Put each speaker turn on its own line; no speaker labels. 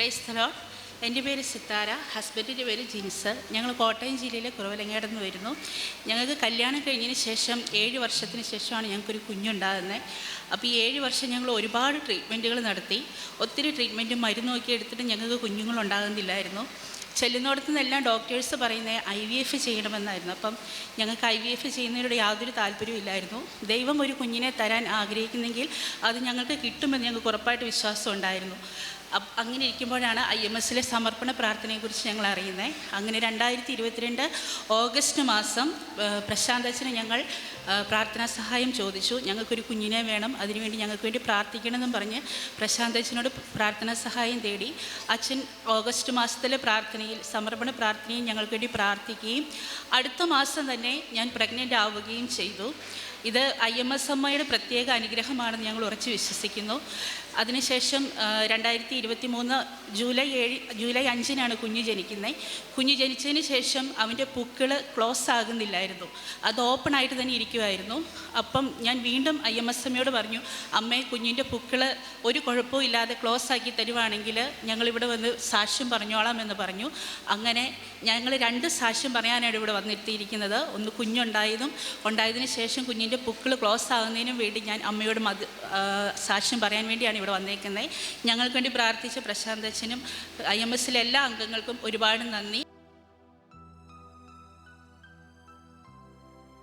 Price hello. എന്റെ പേര് സിത്താര. ഹസ്ബൻഡിന്റെ പേര് ജിൻസ് ഞങ്ങൾ കോട്ടയം ജില്ലയിലെ കുറവലങ്ങാട് നിന്ന് വരുന്നു. ഞങ്ങൾക്ക് കല്യാണം കഴിഞ്ഞതിന് ശേഷം ഏഴ് വർഷത്തിന് ശേഷമാണ് ഞങ്ങൾക്കൊരു കുഞ്ഞുണ്ടാകുന്നത്. അപ്പോൾ ഈ ഏഴ് വർഷം ഞങ്ങൾ ഒരുപാട് ട്രീറ്റ്മെന്റുകൾ നടത്തി. ഒത്തിരി ട്രീറ്റ്മെന്റും നോക്കി എടുത്തിട്ട് ഞങ്ങൾക്ക് കുഞ്ഞുങ്ങളുണ്ടാകുന്നില്ലായിരുന്നു. ചെല്ലുന്നിടത്തു നിന്നെല്ലാം ഡോക്ടേഴ്സ് പറയുന്നത് ഐ വി എഫ് ചെയ്യണമെന്നായിരുന്നു. അപ്പം ഞങ്ങൾക്ക് ഐ വി എഫ് ചെയ്യുന്നതിനോട് യാതൊരു താല്പര്യമില്ലായിരുന്നു ദൈവം ഒരു കുഞ്ഞിനെ തരാൻ ആഗ്രഹിക്കുന്നെങ്കിൽ അത് ഞങ്ങൾക്ക് കിട്ടുമെന്ന് ഞങ്ങൾക്ക് ഉറപ്പായിട്ട് വിശ്വാസം ഉണ്ടായിരുന്നു. അങ്ങനെ ഇരിക്കുമ്പോഴാണ് ഐ എം എസിലെ സമർപ്പണ പ്രാർത്ഥനയെക്കുറിച്ച് ഞങ്ങൾ അറിയുന്നത് അങ്ങനെ രണ്ടായിരത്തി ഇരുപത്തിരണ്ട് ഓഗസ്റ്റ് മാസം പ്രശാന്തച്ചന് പ്രശാന്ത് ഞങ്ങൾ പ്രാർത്ഥനാ സഹായം ചോദിച്ചു. ഞങ്ങൾക്കൊരു കുഞ്ഞിനെ വേണം. അതിനുവേണ്ടി ഞങ്ങൾക്ക് വേണ്ടി പ്രാർത്ഥിക്കണമെന്നും പറഞ്ഞ് പ്രശാന്തച്ചനോട് പ്രാർത്ഥനാ സഹായം തേടി അച്ഛൻ ഓഗസ്റ്റ് മാസത്തിലെ പ്രാർത്ഥനയിൽ സമർപ്പണ പ്രാർത്ഥനയിൽ ഞങ്ങൾക്ക് വേണ്ടി പ്രാർത്ഥിക്കുകയും അടുത്ത മാസം തന്നെ ഞാൻ പ്രഗ്നന്റ് ആവുകയും ചെയ്തു. ഇത് ഐ എം എസ് അമ്മയുടെ പ്രത്യേക അനുഗ്രഹമാണെന്ന് ഞങ്ങൾ ഉറച്ചു വിശ്വസിക്കുന്നു. അതിനുശേഷം രണ്ടായിരത്തി ഇരുപത്തി മൂന്ന് ജൂലൈ ഏഴ് ജൂലൈ അഞ്ചിനാണ് കുഞ്ഞ് ജനിക്കുന്നത്. കുഞ്ഞ് ജനിച്ചതിന് ശേഷം അവന്റെ പുക്കിൾ ക്ലോസ് ആകുന്നില്ലായിരുന്നു. അത് ഓപ്പൺ ആയിട്ട് തന്നെ ഇരിക്കുമായിരുന്നു അപ്പം ഞാൻ വീണ്ടും ഐ എം എസ് എമ്മയോട് പറഞ്ഞു അമ്മേ കുഞ്ഞിന്റെ പുക്കിൾ ഒരു കുഴപ്പവും ഇല്ലാതെ ക്ലോസ് ആക്കി തരുവാണെങ്കിൽ ഞങ്ങളിവിടെ വന്ന് സാക്ഷ്യം പറഞ്ഞോളാം എന്ന് പറഞ്ഞു. അങ്ങനെ ഞങ്ങൾ രണ്ട് സാക്ഷ്യം പറയാനാണ് ഇവിടെ വന്നെത്തിയിരിക്കുന്നത് ഒന്ന് കുഞ്ഞുണ്ടായതും ഉണ്ടായതിനു ശേഷം കുഞ്ഞിന്റെ പുക്കിൾ ക്ലോസ് ആകുന്നതിനും വേണ്ടി ഞാൻ അമ്മയോട് മത് സാക്ഷ്യം പറയാൻ വേണ്ടിയാണ് ഇവിടെ വന്നേക്കുന്നത്. ഞങ്ങൾക്ക് വേണ്ടി പ്രാർത്ഥിച്ച പ്രശാന്തച്ഛനും ഐ എം എസിലെ എല്ലാ അംഗങ്ങൾക്കും ഒരുപാട് നന്ദി.